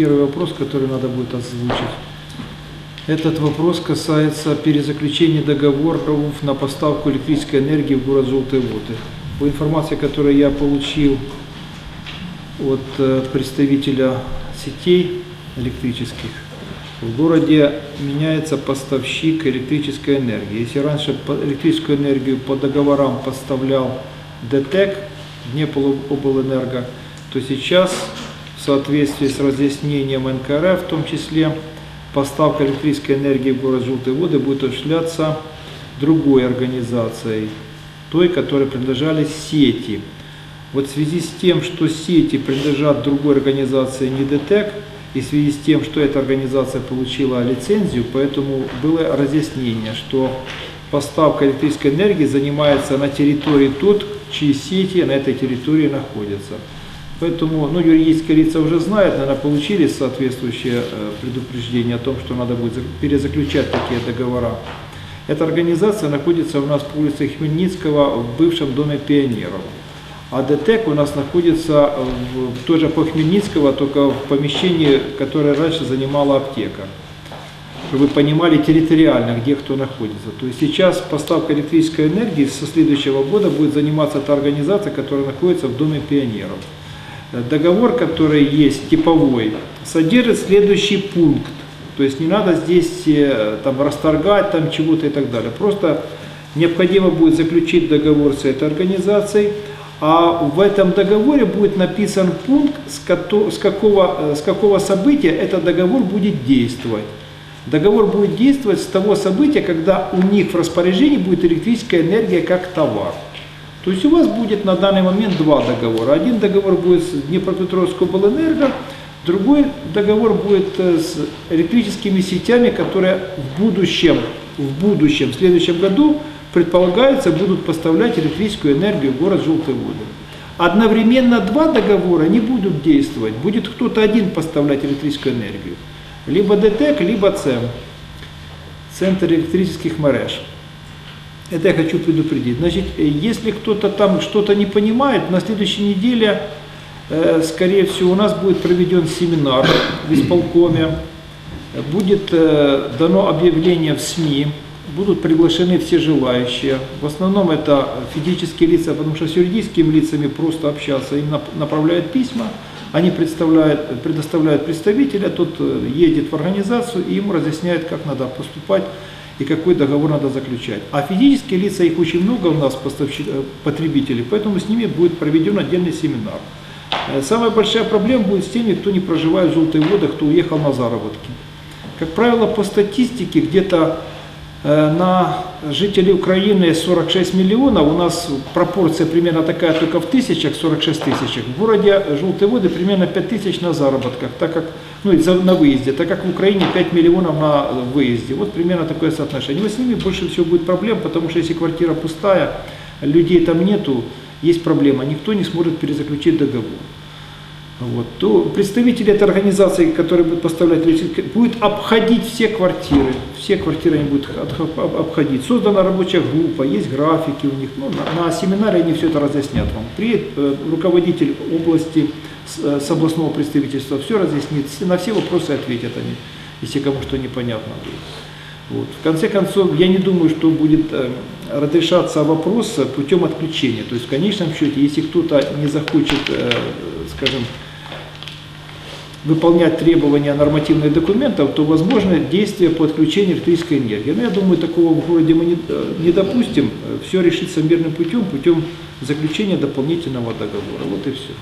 первый вопрос, который надо будет озвучить. Этот вопрос касается перезаключения договоров на поставку электрической энергии в город Желтые Воды. По информации, которую я получил от э, представителя сетей электрических, в городе меняется поставщик электрической энергии. Если раньше электрическую энергию по договорам поставлял ДТЭК, Днепроблэнерго, то сейчас в соответствии с разъяснением НКРФ в том числе поставка электрической энергии в город Желтые Воды будет осуществляться другой организацией, той, которой принадлежали сети. Вот в связи с тем, что сети принадлежат другой организации, не ДТЭК, и в связи с тем, что эта организация получила лицензию, поэтому было разъяснение, что поставка электрической энергии занимается на территории тот, чьи сети на этой территории находятся. Поэтому, ну, юридические лица уже знают, наверное, получили соответствующее э, предупреждение о том, что надо будет зак- перезаключать такие договора. Эта организация находится у нас по улице Хмельницкого в бывшем доме пионеров. А ДТЭК у нас находится в, тоже по Хмельницкого, только в помещении, которое раньше занимала аптека. Чтобы вы понимали территориально, где кто находится. То есть сейчас поставка электрической энергии со следующего года будет заниматься та организация, которая находится в Доме пионеров. Э, Договор, который есть, типовой, содержит следующий пункт. То есть не надо здесь э, там расторгать там чего-то и так далее. Просто необходимо будет заключить договор с этой организацией, а в этом договоре будет написан пункт, с, с какого, э, с какого события этот договор будет действовать. Договор будет действовать с того события, когда у них в распоряжении будет электрическая энергия как товар. То есть у вас будет на данный момент два договора. Один договор будет с Днепропетровской облэнерго, другой договор будет э, с электрическими сетями, которые в будущем, в будущем, в следующем году, предполагается, будут поставлять электрическую энергию в город Желтые Воды. Одновременно два договора не будут действовать. Будет кто-то один поставлять электрическую энергию. Либо ДТЭК, либо ЦЕМ. Центр электрических мереж. Это я хочу предупредить. Значит, э, если кто-то там что-то не понимает, на следующей неделе, э, скорее всего, у нас будет проведен семинар в исполкоме, будет э, дано объявление в СМИ, будут приглашены все желающие. В основном это физические лица, потому что с юридическими лицами просто общаться, им нап- направляют письма, они представляют, предоставляют представителя, тот едет в организацию и ему разъясняет, как надо поступать и какой договор надо заключать. А физические лица, их очень много у нас э, потребителей, поэтому с ними будет проведен отдельный семинар. Э, Самая большая проблема будет с теми, кто не проживает в желтых водах, кто уехал на заработки. Как правило, по статистике где-то на жителей Украины 46 миллионов, у нас пропорция примерно такая только в тысячах, 46 тысячах. В городе Желтые воды примерно 5 тысяч на заработках, так как, ну, и на выезде, так как в Украине 5 миллионов на выезде. Вот примерно такое соотношение. Вот с ними больше всего будет проблем, потому что если квартира пустая, людей там нету, есть проблема, никто не сможет перезаключить договор вот, то представители этой организации, которые будут поставлять электричество, будет обходить все квартиры, все квартиры они будут обходить. Создана рабочая группа, есть графики у них, ну, на, на семинаре они все это разъяснят вам. Приедет э, руководитель области с, э, с областного представительства, все разъяснит, на все вопросы ответят они, если кому что непонятно будет. Вот. В конце концов, я не думаю, что будет э, разрешаться вопрос путем отключения. То есть в конечном счете, если кто-то не захочет, э, скажем, выполнять требования нормативных документов, то возможно действие по отключению электрической энергии. Но я думаю, такого в городе мы не, э, не допустим. Все решится мирным путем, путем заключения дополнительного договора. Вот и все.